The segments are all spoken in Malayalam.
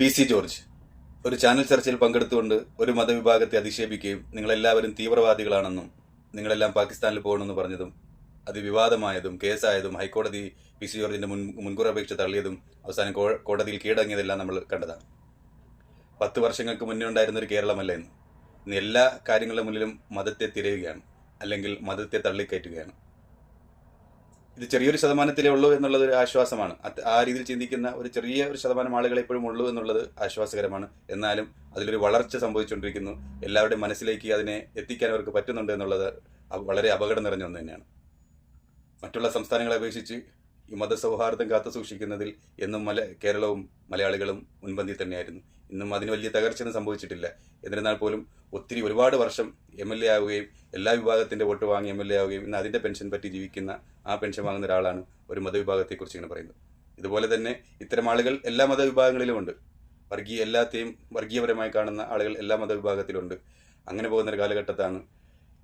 പി സി ജോർജ് ഒരു ചാനൽ ചർച്ചയിൽ പങ്കെടുത്തുകൊണ്ട് ഒരു മതവിഭാഗത്തെ അധിക്ഷേപിക്കുകയും നിങ്ങളെല്ലാവരും തീവ്രവാദികളാണെന്നും നിങ്ങളെല്ലാം പാകിസ്ഥാനിൽ പോകണമെന്ന് പറഞ്ഞതും അത് വിവാദമായതും കേസായതും ഹൈക്കോടതി പി സി ജോർജിന്റെ മുൻ മുൻകൂർ അപേക്ഷ തള്ളിയതും അവസാനം കോടതിയിൽ കീഴടങ്ങിയതെല്ലാം നമ്മൾ കണ്ടതാണ്. പത്ത് വർഷങ്ങൾക്ക് മുന്നേ ഉണ്ടായിരുന്ന ഒരു കേരളമല്ല ഇന്ന്. ഇന്ന് എല്ലാ കാര്യങ്ങളുടെ മുന്നിലും മതത്തെ തിരയുകയാണ്. അല്ലെങ്കിൽ മതത്തെ തള്ളിക്കയറ്റുകയാണ്. ഇത് ചെറിയൊരു ശതമാനത്തിലേ ഉള്ളൂ എന്നുള്ളത് ഒരു ആശ്വാസമാണ്. ആ രീതിയിൽ ചിന്തിക്കുന്ന ഒരു ചെറിയ ഒരു ശതമാനം ആളുകൾ ഇപ്പോഴും ഉള്ളൂ എന്നുള്ളത് ആശ്വാസകരമാണ്. എന്നാലും അതിലൊരു വളർച്ച സംഭവിച്ചുകൊണ്ടിരിക്കുന്നു. എല്ലാവരുടെയും മനസ്സിലേക്ക് അതിനെ എത്തിക്കാൻ അവർക്ക് പറ്റുന്നുണ്ട് എന്നുള്ളത് വളരെ അപകടം നിറഞ്ഞ ഒന്ന് തന്നെയാണ്. മറ്റുള്ള സംസ്ഥാനങ്ങളെ അപേക്ഷിച്ച് ഈ മതസൗഹാർദ്ദം കാത്തു സൂക്ഷിക്കുന്നതിൽ എന്നും മല കേരളവും മലയാളികളും മുൻപന്തി തന്നെയായിരുന്നു. ഇന്നും അതിന് വലിയ തകർച്ചയൊന്നും സംഭവിച്ചിട്ടില്ല. എന്നിരുന്നാൽ പോലും ഒത്തിരി ഒരുപാട് വർഷം എം എൽ എ ആവുകയും എല്ലാ വിഭാഗത്തിന്റെ വോട്ട് വാങ്ങി എം എൽ എ ആവുകയും ഇന്ന് അതിന്റെ പെൻഷൻ പറ്റി ജീവിക്കുന്ന ആ പെൻഷൻ വാങ്ങുന്ന ഒരാളാണ് ഒരു മതവിഭാഗത്തെക്കുറിച്ച് ഇങ്ങനെ പറയുന്നത്. ഇതുപോലെ തന്നെ ഇത്തരം ആളുകൾ എല്ലാ മതവിഭാഗങ്ങളിലുമുണ്ട് വർഗീയ എല്ലാത്തെയും വർഗീയപരമായി കാണുന്ന ആളുകൾ എല്ലാ മതവിഭാഗത്തിലുണ്ട്. അങ്ങനെ പോകുന്ന ഒരു കാലഘട്ടത്താണ്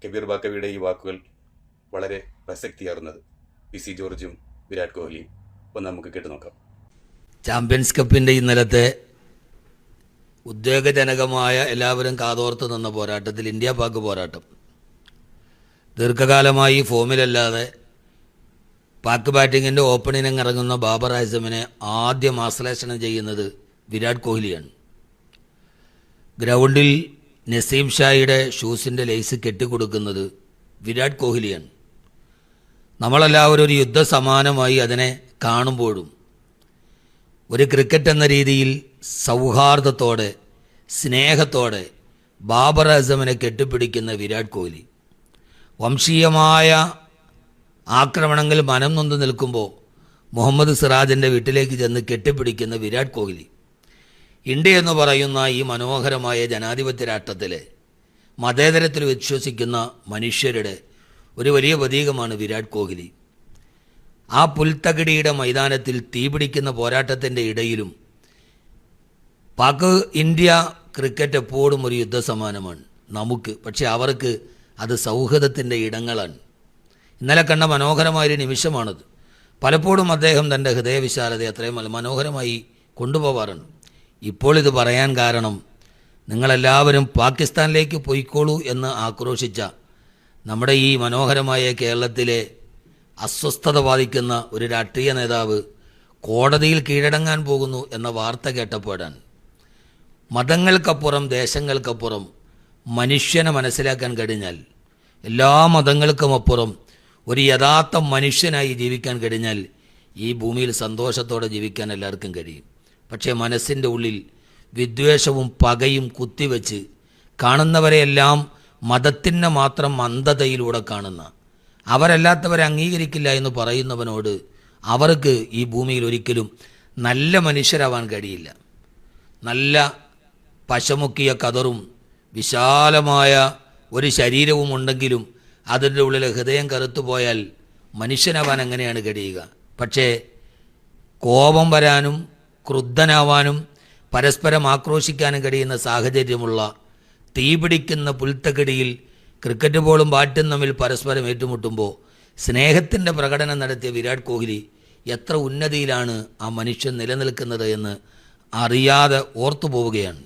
കബീർ ബാക്കവിയുടെ ഈ വാക്കുകൾ വളരെ പ്രസക്തിയാറുന്നത്. പി സി ജോർജും വിരാട് കോഹ്ലിയും. ഒന്ന് നമുക്ക് കേട്ടു നോക്കാം. ചാമ്പ്യൻസ് കപ്പിന്റെ ഇന്നലത്തെ ഉദ്വേഗജനകമായ എല്ലാവരും കാതോർത്ത് നിന്ന പോരാട്ടത്തിൽ ഇന്ത്യ പാക് പോരാട്ടം. ദീർഘകാലമായി ഫോമിലല്ലാതെ പാക് ബാറ്റിങ്ങിന്റെ ഓപ്പണിംഗ് ഇറങ്ങുന്ന ബാബർ ആസമിനെ ആദ്യം ആശ്ലേഷണം ചെയ്യുന്നത് വിരാട് കോഹ്ലിയാണ്. ഗ്രൗണ്ടിൽ നസീം ഷായുടെ ഷൂസിന്റെ ലേസ് കെട്ടിക്കൊടുക്കുന്നത് വിരാട് കോഹ്ലിയാണ്. നമ്മളെല്ലാവരും ഒരു യുദ്ധസമാനമായി അതിനെ കാണുമ്പോഴും ഒരു ക്രിക്കറ്റ് എന്ന രീതിയിൽ സൗഹാർദ്ദത്തോടെ സ്നേഹത്തോടെ ബാബർ അസമിനെ കെട്ടിപ്പിടിക്കുന്ന വിരാട് കോഹ്ലി. വംശീയമായ ആക്രമണങ്ങൾ മനം നൊന്ന് നിൽക്കുമ്പോൾ മുഹമ്മദ് സിറാജിന്റെ വീട്ടിലേക്ക് ചെന്ന് കെട്ടിപ്പിടിക്കുന്ന വിരാട് കോഹ്ലി. ഇന്ത്യ എന്ന് പറയുന്ന ഈ മനോഹരമായ ജനാധിപത്യ രാഷ്ട്രത്തിൽ മതേതരത്തിൽ വിശ്വസിക്കുന്ന മനുഷ്യരുടെ ഒരു വലിയ പ്രതീകമാണ് വിരാട് കോഹ്ലി. ആ പുൽത്തകിടിയുടെ മൈതാനത്തിൽ തീപിടിക്കുന്ന പോരാട്ടത്തിന്റെ ഇടയിലും പാക് ഇന്ത്യ ക്രിക്കറ്റ് എപ്പോഴും ഒരു യുദ്ധസമാനമാണ്. നമുക്ക് പക്ഷേ അവർക്ക് അത് സൗഹൃദത്തിന്റെ ഇടങ്ങളാണ്. ഇന്നലെ കണ്ട മനോഹരമായൊരു നിമിഷമാണത്. പലപ്പോഴും അദ്ദേഹം തന്റെ ഹൃദയവിശാലത അത്രയും മനോഹരമായി കൊണ്ടുപോവാറാണ് ഇപ്പോൾ ഇത് പറയാൻ കാരണം നിങ്ങളെല്ലാവരും പാകിസ്ഥാനിലേക്ക് പോയിക്കോളൂ എന്ന് ആക്രോശിച്ച നമ്മുടെ ഈ മനോഹരമായ കേരളത്തിലെ അസ്വസ്ഥത ബാധിക്കുന്ന ഒരു രാഷ്ട്രീയ നേതാവ് കോടതിയിൽ കീഴടങ്ങാൻ പോകുന്നു എന്ന വാർത്ത കേട്ടപ്പോഴാണ്. മതങ്ങൾക്കപ്പുറം ദേശങ്ങൾക്കപ്പുറം മനുഷ്യനെ മനസ്സിലാക്കാൻ കഴിഞ്ഞാൽ എല്ലാ മതങ്ങൾക്കും അപ്പുറം ഒരു യഥാർത്ഥ മനുഷ്യനായി ജീവിക്കാൻ കഴിഞ്ഞാൽ ഈ ഭൂമിയിൽ സന്തോഷത്തോടെ ജീവിക്കാൻ എല്ലാവർക്കും കഴിയും. പക്ഷേ മനസ്സിന്റെ ഉള്ളിൽ വിദ്വേഷവും പകയും കുത്തിവെച്ച് കാണുന്നവരെയെല്ലാം മതത്തിന്റെ മാത്രം മന്ദതയിലൂടെ കാണുന്ന അവരല്ലാത്തവരെ അംഗീകരിക്കില്ല എന്ന് പറയുന്നവനോട് അവർക്ക് ഈ ഭൂമിയിൽ ഒരിക്കലും നല്ല മനുഷ്യരാവാൻ കഴിയില്ല. നല്ല പശമുക്കിയ കതറും വിശാലമായ ഒരു ശരീരവും ഉണ്ടെങ്കിലും അതിന്റെ ഉള്ളിൽ ഹൃദയം കറുത്തുപോയാൽ മനുഷ്യനാവാൻ എങ്ങനെയാണ് കഴിയുക. പക്ഷേ കോപം വരാനും ക്രുദ്ധനാവാനും പരസ്പരം ആക്രോശിക്കാനും കഴിയുന്ന സാഹചര്യമുള്ള തീപിടിക്കുന്ന പുൽത്തകിടിയിൽ ക്രിക്കറ്റ് ബോളും ബാറ്റും തമ്മിൽ പരസ്പരം ഏറ്റുമുട്ടുമ്പോൾ സ്നേഹത്തിന്റെ പ്രകടനം നടത്തിയ വിരാട് കോഹ്ലി എത്ര ഉന്നതിയിലാണ് ആ മനുഷ്യൻ നിലനിൽക്കുന്നത് എന്ന് അറിയാതെ ഓർത്തു പോവുകയാണ്